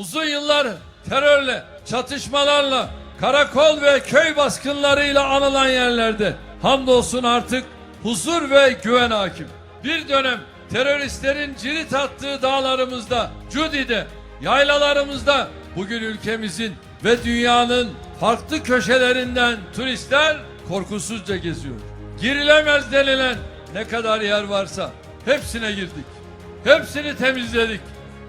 Uzun yıllar terörle, çatışmalarla, karakol ve köy baskınlarıyla anılan yerlerde hamdolsun artık huzur ve güven hakim. Bir dönem teröristlerin cirit attığı dağlarımızda, Cudi'de, yaylalarımızda bugün ülkemizin ve dünyanın farklı köşelerinden turistler korkusuzca geziyor. Girilemez denilen ne kadar yer varsa hepsine girdik. Hepsini temizledik.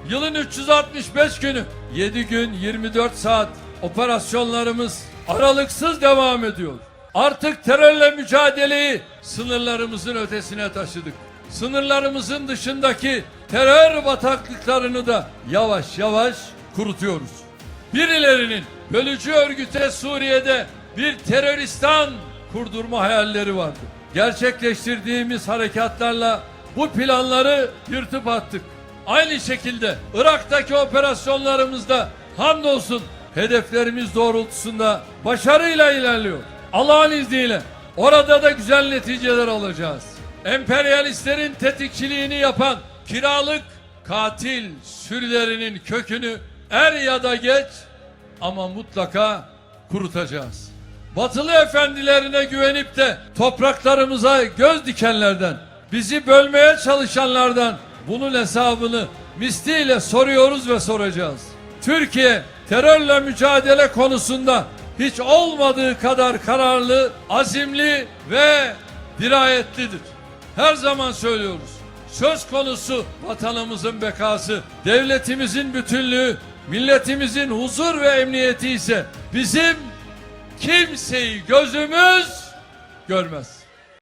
Yılın 365 günü 7 gün 24 saat operasyonlarımız aralıksız devam ediyor. Artık terörle mücadeleyi sınırlarımızın ötesine taşıdık. Sınırlarımızın dışındaki terör bataklıklarını da yavaş yavaş kurutuyoruz. Birilerinin bölücü örgüte Suriye'de bir teröristan kurdurma hayalleri vardı. Gerçekleştirdiğimiz harekatlarla bu planları yırtıp attık. Aynı şekilde Irak'taki operasyonlarımızda hamdolsun hedeflerimiz doğrultusunda başarıyla ilerliyor. Allah'ın izniyle orada da güzel neticeler alacağız. Emperyalistlerin tetikçiliğini yapan kiralık katil sürülerinin kökünü er ya da geç ama mutlaka kurutacağız. Batılı efendilerine güvenip de topraklarımıza göz dikenlerden, bizi bölmeye çalışanlardan bunun hesabını misliyle soruyoruz ve soracağız. Türkiye terörle mücadele konusunda hiç olmadığı kadar kararlı, azimli ve dirayetlidir. Her zaman söylüyoruz. Söz konusu vatanımızın bekası, devletimizin bütünlüğü, milletimizin huzur ve emniyeti ise bizim kimseyi gözümüz görmez.